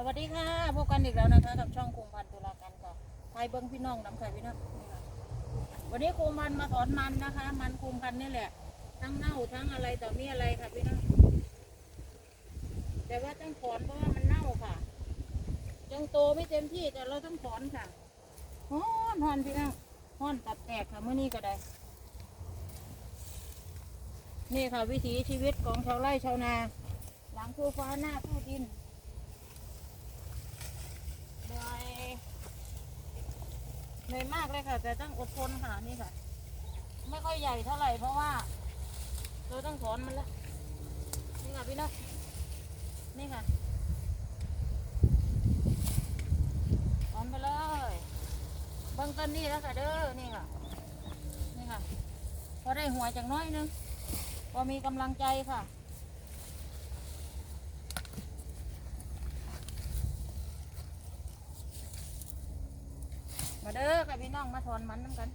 สวัสดีค่ะพบกันอีกแล้วนะคะกับช่องคุมพันตุลากันค่ะไทยเบิ้งพี่น้องน้ำไข่พี่น้องนี่ค่ะวันนี้คุมพันมาถอนมันนะคะ มันคุมพันนี่แหละ ทั้งเน่าทั้งอะไรต่อมีอะไรค่ะพี่น้องแต่ว่าต้องถอนเพราะว่ามันเน่าค่ะ ยังโตไม่เต็มที่แต่เราต้องถอนค่ะฮ้อนฮ้อนพี่น้องฮ้อนตับแตกค่ะเมื่อนี้ก็ได้ นี่ค่ะวิถีชีวิตของชาวไร่ชาวนา หลังคือฟ้าหน้าผู้ดิน เหนื่อย เหนื่อยมากเลยค่ะ แต่ต้องอดทนค่ะนี่ค่ะ ไม่ค่อยใหญ่เท่าไหร่เพราะว่า เราต้องถอนมันแล้วนี่ค่ะพี่น้องนี่ค่ะถอนไปเลยเบื้องต้นนี่แล้วค่ะเด้อนี่ค่ะ นี่ค่ะพอได้หัวจากน้อยนึงพอมีกำลังใจค่ะ มาเด้อค่ะพี่น้องมาถอนมันน้ำกัน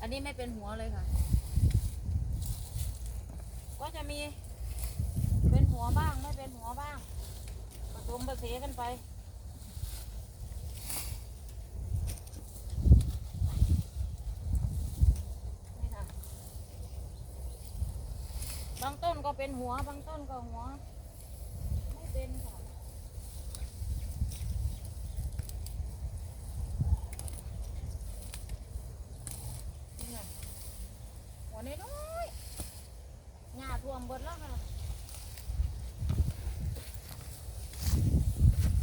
อันนี้ไม่เป็นหัวเลยค่ะ ก็จะมี เป็นหัวบ้างไม่เป็นหัวบ้างผสมผสากันไปนี่ค่ะบางต้นก็เป็นหัว บางต้นก็หัว ไม่เป็นค่ะ นี่ไงหัว น้อยๆหญ้าท่วมเบิดแล้วค่ะ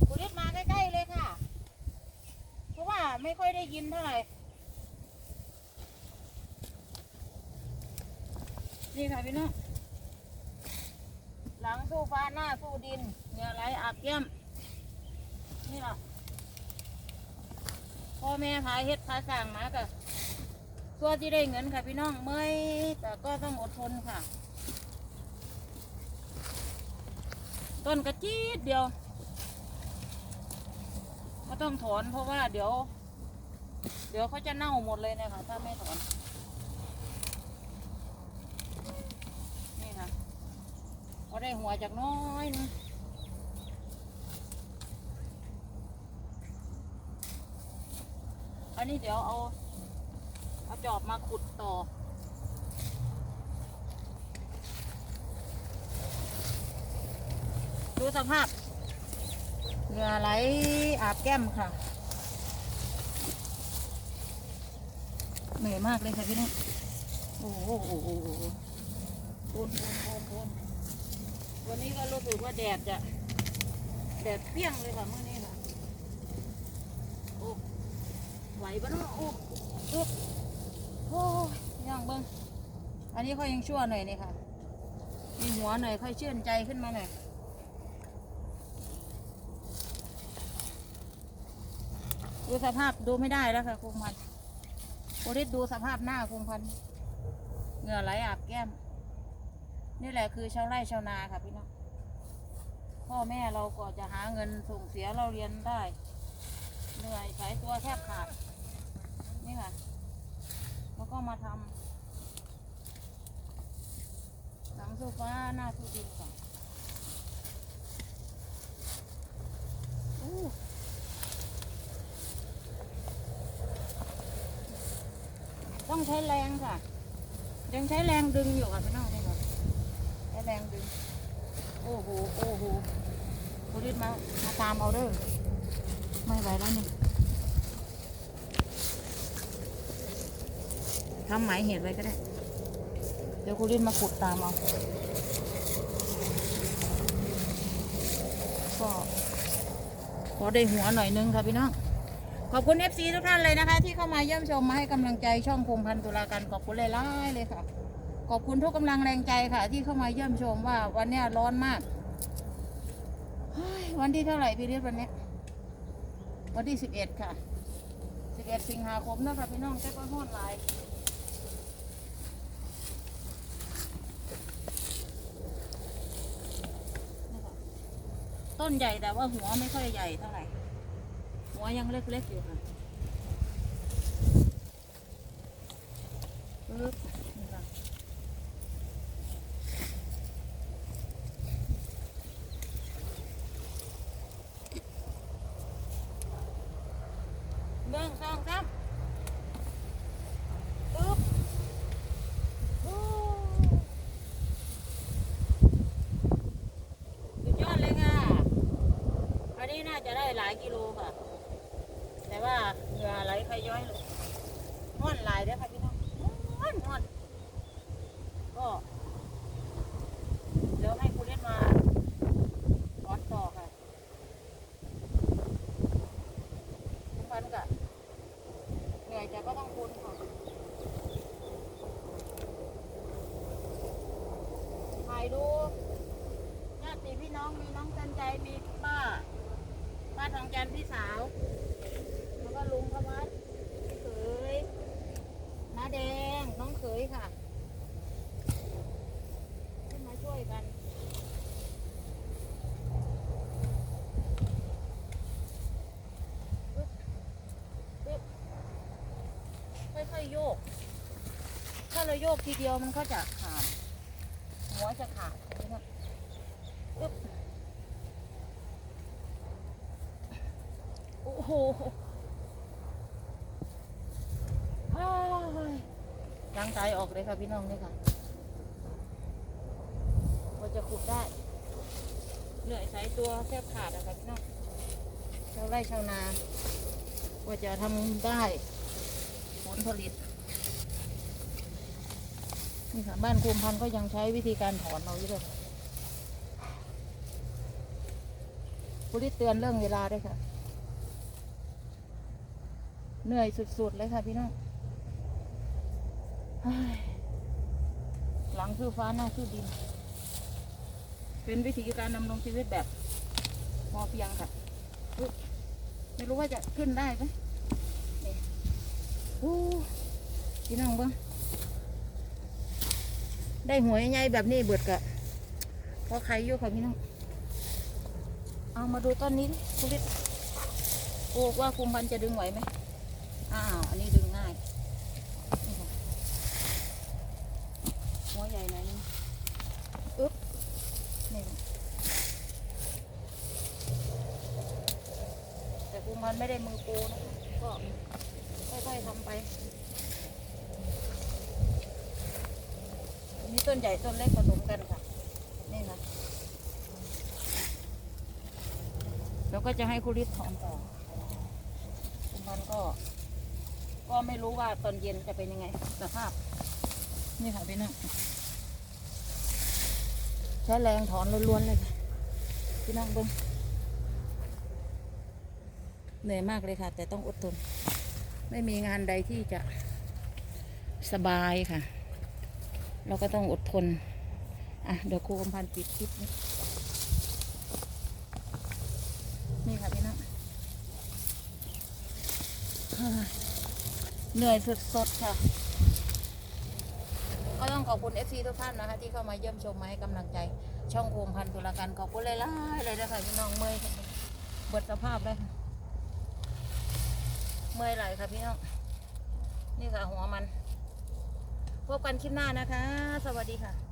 คุณฤทธิ์มาใกล้ๆเลยค่ะ เพราะว่าไม่ค่อยได้ยินเท่าไหร่ นี่ค่ะพี่น้อง หลังสู้ฟ้าหน้าสู้ดินเหงื่อไหลอาบแก้มนี่ล่ะพ่อแม่ขายเฮ็ดขายสร้างมาก็ ตัวที่ได้เงินค่ะพี่น้องเมื่อยแต่ก็ต้องอดทนค่ะ ต้นกระจีดเดียวก็ต้องถอนเพราะว่าเดี๋ยว เดี๋ยวเขาจะเน่าหมดเลยเนะคะถ้าไม่ถอน นี่ค่ะก็ได้หัวจากน้อยนึงอันนี้เดี๋ยวเอา จอบมาขุดต่อ ดูสภาพเหงื่อไหลอาบแก้มค่ะ เหนื่อยมากเลยค่ะพี่น้องโอ้โหโอ้โหโอ้โอ้โอ้โหโอ้โหวันนี้ก็รู้สึกว่าแดดจะ แดดเปรี้ยงเลยค่ะเมื่อนี้ค่ะ โอ้ไหวปะเนาะโอ้โอ้ โอ้ย่างเบิ้งอันนี้ค่อยยังชั่วหน่อยนี่ค่ะ มีหัวหน่อยค่อยเชื่นใจขึ้นมาหน่อยดูสภาพดูไม่ได้แล้วค่ะคุมพันโอริสดูสภาพหน้าคุมพันเหงื่อไหลอาบแก้ม นี่แหละคือชาวไร่ชาวนาค่ะพี่น้องพ่อแม่เราก็จะหาเงินส่งเสียเราเรียนได้ เหนื่อยใช้ตัวแทบขาด นี่ค่ะ แล้วก็มาทำหลังโซฟาหน้าสู้ดินก่อนต้องใช้แรงค่ะ ยังใช้แรงดึงอยู่ค่ะพี่น้องนี่ค่ะใช้แรงดึง โอ้โห โอ้โหคุณริดมามาตามเอาเด้อไม่ไหวแล้วนี่ ทำหมายเหตุไว้ก็ได้ เดี๋ยวคุณริดมาขุดตามเอาก็พอได้หัวหน่อยนึงค่ะพี่น้อง ขอบคุณ FC ทุกท่านเลยนะคะ ที่เข้ามาเยี่ยมชมมาให้กำลังใจช่องคมพันตุลากันขอบคุณหลายๆเลยค่ะ ขอบคุณทุกกำลังแรงใจค่ะ ที่เข้ามาเยี่ยมชมว่าวันนี้ร้อนมากวันที่เท่าไหร่พี่เรียกวันนี้ วันที่สิบเอ็ดค่ะสิบเอ็ดสิงหาคมนะคะพี่น้องแค่ก็ฮอดหลายนี่ ต้นใหญ่แต่ว่าหัวไม่ค่อยใหญ่เท่าไหร่ หัวยังเล็กๆอยู่ค่ะปึ๊บนี่ค่ะ จะได้ หลายกิโลค่ะ แต่ว่าเหงื่อไหลพย้อยเลยห้อนหลายได้อค่ะพี่น้องห้อนห้อนก็ เดี๋ยวให้คุณเล่นมาถอนต่อค่ะทุกพันกะเหนื่อยแต่ก็ต้องคุณค่ะถ่ายดูญาติพี่น้องมีน้องจันใจมีป้า ป้าทองจันทร์พี่สาว แล้วก็ลุงพวัดเขยน้าแดงน้องเขยค่ะขึ้นมาช่วยกันค่อยๆโยก ถ้าเราโยกทีเดียวมันก็จะขาดหัวจะขาดนะปึ๊บ โหอ้ายยางตายออกเลยค่ะพี่น้องนี่ค่ะว่าจะขุดได้ เหนื่อยใช้ตัวแทบขาดอะค่ะพี่น้องชาวไร่ชาวนาว่าจะทำได้ ผลผลิต นี่ค่ะ บ้านคุมพันธ์ก็ยังใช้วิธีการถอนเอาอยู่เลยค่ะผู้ที่เตือนเรื่องเวลาด้วยค่ะ เหนื่อยสุดๆเลยค่ะพี่น้องหลังคือฟ้าหน้าคือดิน เป็นวิธีการดำรงชีวิตแบบพอเพียงค่ะ ไม่รู้ว่าจะขึ้นได้ไหมนี่อู้พี่น้องเบ้างได้หัวใหญ่แบบนี้เบิดกะพอใครอยู่ค่ะพี่น้อง เอามาดูต้นนี้ดิคุณฤทธิ์โอ้ว่าคุมพันจะดึงไหวไหม อ้าว อันนี้ดึงง่ายหัวใหญ่หน่อยนึงอึ๊บนี่แต่กุมพันไม่ได้มือปรนะคะก็ค่อยๆทำไปอันนี้ต้นใหญ่ต้นเล็กผสมกันค่ะ นี่ค่ะแล้วก็จะให้คุริตถอนต่อมพันก็ ก็ไม่รู้ว่าตอนเย็นจะเป็นยังไงสภาพ นี่ค่ะพี่น้องใช้แรงถอนล้วนๆเลยค่ะพี่น้องเบิ้งเหนื่อยมากเลยค่ะ แต่ต้องอดทน ไม่มีงานใดที่จะสบายค่ะ เราก็ต้องอดทน อะ เดี๋ยวครูกำพันปิดคลิปนี้นี่ค่ะพี่น้อง เหนื่อยสุดๆค่ะ ก็ต้องขอบคุณ FC ทุกท่านนะคะ ที่เข้ามาเยี่ยมชมมาให้กำลังใจ ช่องโคมพันธุรการขอบคุณเลยล่ายๆเลยนะคะพี่น้องเมื่อยค่ะเบิดสภาพเลยค่ะเมื่อยไหลค่ะพี่น้อง นี่ค่ะหัวมัน พบกันคลิปหน้านะคะ สวัสดีค่ะ